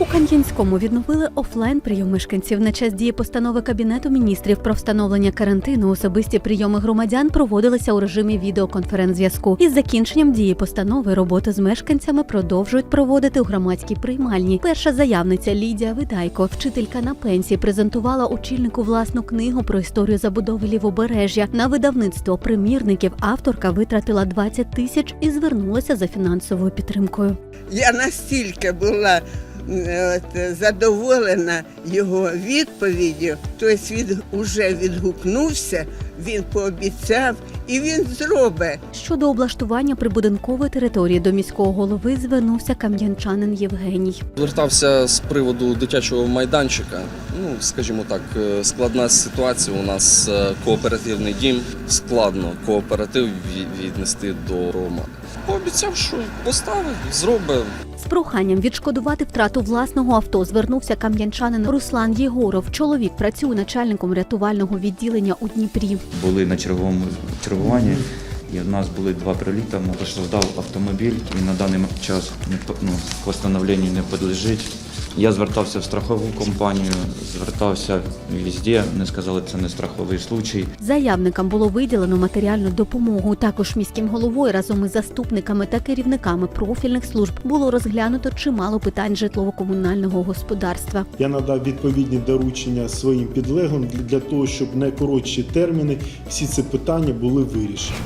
У Кам'янському відновили офлайн прийом мешканців на час дії постанови Кабінету міністрів про встановлення карантину. Особисті прийоми громадян проводилися у режимі відеоконференц-зв'язку. Із закінченням дії постанови роботу з мешканцями продовжують проводити у громадській приймальні. Перша заявниця Лідія Видайко, вчителька на пенсії, презентувала очільнику власну книгу про історію забудови лівобережжя. На видавництво примірників авторка витратила 20 тисяч і звернулася за фінансовою підтримкою. Я настільки була от, задоволена його відповіддю, тобто він вже відгукнувся, він пообіцяв і він зробить. Щодо облаштування прибудинкової території до міського голови звернувся кам'янчанин Євгеній. Звертався з приводу дитячого майданчика. Скажімо так, е, складна ситуація. У нас е, кооперативний дім. Складно кооператив віднести до Рома. Пообіцяв, що поставить, зробить. З проханням відшкодувати втрату власного авто звернувся кам'янчанин Руслан Єгоров. Чоловік працює начальником рятувального відділення у Дніпрі. були на черговому чергуванні, і в нас були два приліти. Постраждав автомобіль і на даний час не ну, постановленню не підлежить. Я звертався в страхову компанію, звертався везде, не сказали, це не страховий случай. Заявникам було виділено матеріальну допомогу. Також міським головою разом із заступниками та керівниками профільних служб було розглянуто чимало питань житлово-комунального господарства. Я надав відповідні доручення своїм підлеглим для- того, щоб в найкоротші терміни всі ці питання були вирішені.